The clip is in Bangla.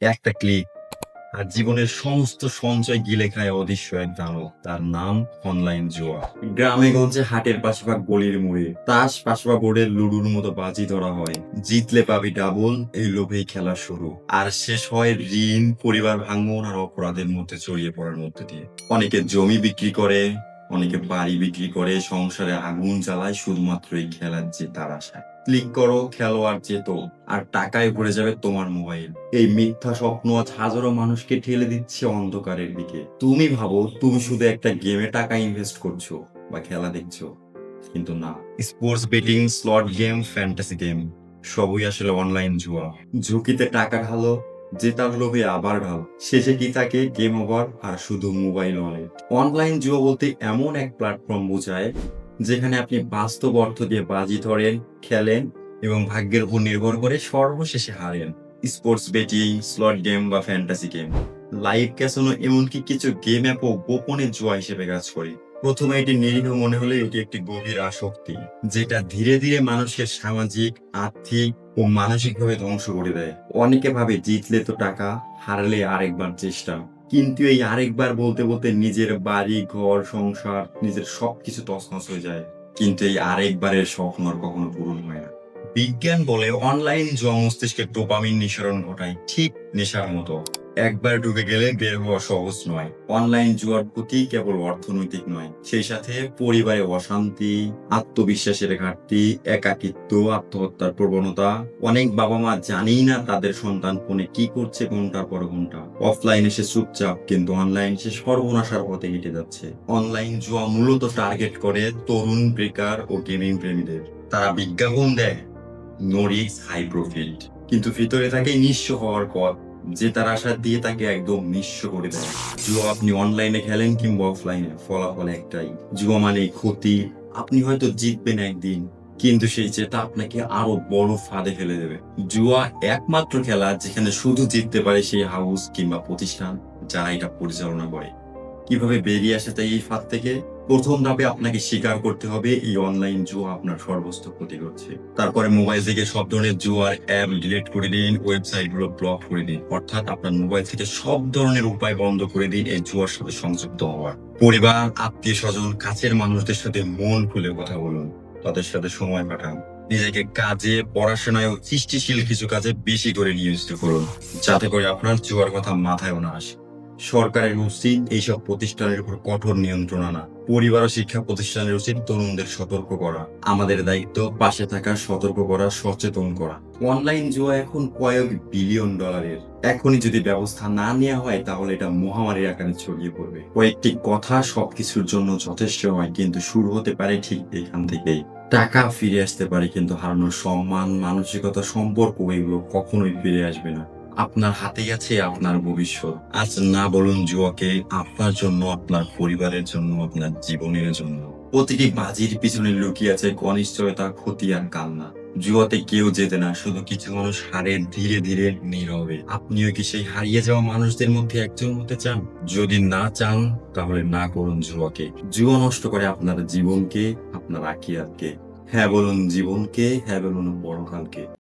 একটা ক্লিক আর জীবনের সমস্ত সঞ্চয় গিলে খায় অদৃশ্য এক দানব। তার নাম অনলাইন জুয়া গ্রামে গঞ্জে হাটের পাশে বা গলির মোড়ে, তাস পাশ বা বোর্ডের লুডুর মতো বাজি ধরা হয়। জিতলে পাবি ডাবল এই লোভেই খেলা শুরু। আর শেষ হয় ঋণ, পরিবার ভাঙন আর অপরাধের মধ্যে জড়িয়ে পড়ার মধ্যে দিয়ে। অনেকে জমি বিক্রি করে অনেকে বাড়ি বিক্রি করে, সংসারে আগুন জ্বালায়, শুধুমাত্র এই খেলার যে তার আশায় ক্লিক করো খেলো আর যেত আর টাকায় ভরে যাবে তোমার মোবাইল। এই মিথ্যা স্বপ্ন আজ হাজারো মানুষকে ঠেলে দিচ্ছে অন্ধকারের দিকে। তুমি ভাবো, তুমি শুধু একটা গেমে টাকা ইনভেস্ট করছ বা খেলা দেখছ। কিন্তু না sports betting slot game fantasy game সবই আসলে অনলাইন জুয়া। ঝুঁকিতে টাকা ঢালো জেতার লোভে আবার ঢাল শেষে কি থাকে গেম ওভার আর শুধু মোবাইল ওয়ালেট অনলাইন জুয়া বলতে এমন এক প্ল্যাটফর্ম বোঝায়, যেখানে আপনি বাস্তব অর্থ দিয়ে বাজি ধরেন, খেলেন এবং ভাগ্যের উপর নির্ভর করে সর্বশেষে হারেন। স্পোর্টস বেটিং স্লট গেম বা ফ্যান্টাসি গেম লাইভ ক্যাসিনো এমনকি কিছু গেম অ্যাপও গোপনে জুয়া হিসেবে কাজ করে। প্রথমে এটি নিরীহ মনে হলে এটি একটি গভীর আসক্তি, যেটা ধীরে ধীরে মানুষের সামাজিক, আর্থিক ও মানসিকভাবে ধ্বংস করে দেয়। অনেকে ভাবে জিতলে তো টাকা, হারলে আরেকবার চেষ্টা। কিন্তু এই আরেকবার বলতে বলতে নিজের বাড়ি, ঘর, সংসার, নিজের সবকিছু তছনছ হয়ে যায়। কিন্তু এই আরেকবারের স্বপ্ন আর কখনো পূরণ হয় না। বিজ্ঞান বলে অনলাইন জুয়া মস্তিষ্কে ডোপামিন নিঃসরণ ঘটায় ঠিক নেশার মতো। একবার ঢুকে গেলে বের হওয়া সহজ নয়। অনলাইন জুয়ার প্রতি কেবল অর্থনৈতিক নয়, সেই সাথে পরিবারে অশান্তি, আত্মবিশ্বাসের ঘাটতি, একাকিত্ব, আত্মহত্যার প্রবণতা। অনেক বাবা মা জানেই না তাদের সন্তান ফোনে কি করছে ঘণ্টার পর ঘণ্টা। অফলাইন এসে চুপচাপ, কিন্তু অনলাইন এসে সর্বনাশার পথে হেঁটে যাচ্ছে। অনলাইন জুয়া মূলত টার্গেট করে তরুণ বেকার ও গেমিং প্রেমীদের। তারা বিজ্ঞাপন দেয় নো রিস্ক হাই প্রফিট কিন্তু ভিতরে থাকে নিঃস্ব হওয়ার পথ। যে তার আশা দিয়ে তাকে একদম নিঃস্ব করে দেয়। জুয়া আপনি অনলাইনে খেলেন কিংবা অফলাইনে ফলাফল একটাই। জুয়া মানে ক্ষতি। আপনি হয়তো জিতবেন একদিন, কিন্তু সেই জেতা আপনাকে আরও বড় ফাঁদে ফেলে দেবে। জুয়া একমাত্র খেলা যেখানে শুধু জিততে পারে সেই হাউস কিংবা প্রতিষ্ঠান যারা এটা পরিচালনা করে। কীভাবে বেরিয়ে আসে তাই এই ফাঁদ থেকে? প্রথম ধাপে আপনাকে স্বীকার করতে হবে, এই অনলাইন জুয়া আপনার সর্বস্ত ক্ষতি করছে। তারপরে মোবাইল থেকে সব ধরনের জুয়ার অ্যাপ ডিলিট করে দিন ওয়েবসাইটগুলো ব্লক করে দিন। অর্থাৎ আপনার মোবাইল থেকে সব ধরনের উপায় বন্ধ করে দিন এই জুয়ার সাথে সংযুক্ত হওয়ার। পরিবার আত্মীয় স্বজন কাছের মানুষদের সাথে মন খুলে কথা বলুন। তাদের সাথে সময় কাটান। নিজেকে কাজে পড়াশোনায় সৃষ্টিশীল কিছু কাজে বেশি করে নিয়োজিত করুন। যাতে করে আপনার জুয়ার কথা মাথায়ও না আসে। সরকারের উচিত এইসব প্রতিষ্ঠানের উপর কঠোর নিয়ন্ত্রণ আনা, পরিবার ও শিক্ষা প্রতিষ্ঠানের উচিত তরুণদের সতর্ক করা, আমাদের দায়িত্ব পাশে থাকা, সতর্ক করা, সচেতন করা। অনলাইন জুয়া এখন কয়েক বিলিয়ন ডলারের। এখনই যদি ব্যবস্থা না নেওয়া হয়, তাহলে এটা মহামারীর আকারে ছড়িয়ে পড়বে। কয়েকটি কথা সবকিছুর জন্য যথেষ্ট হয় কিন্তু শুরু হতে পারে ঠিক এখান থেকেই। টাকা ফিরে আসতে পারে, কিন্তু হারানোর সম্মান, মানসিকতা সম্পর্ক, এগুলো কখনোই ফিরে আসবে না। আপনার হাতেই আছে আপনার ভবিষ্যৎ। আজ না বলুন জুয়াকে আপনার জন্য, আপনার পরিবারের জন্য, আপনার জীবনের জন্য। প্রতিটি বাজির পিছনে লুকিয়ে আছে অনিশ্চয়তা, ক্ষতি আর কান্না। জুয়াতে কেউ যেতে না, শুধু কিছু মানুষ হারে ধীরে ধীরে নীরবে। আপনিও কি সেই হারিয়ে যাওয়া মানুষদের মধ্যে একজন হতে চান? যদি না চান, তাহলে না করুন জুয়াকে। জুয়া নষ্ট করে আপনার জীবনকে, আপনার আকিয়াতকে। হ্যাঁ বলুন জীবনকে হ্যাঁ বলুন বড়কালকে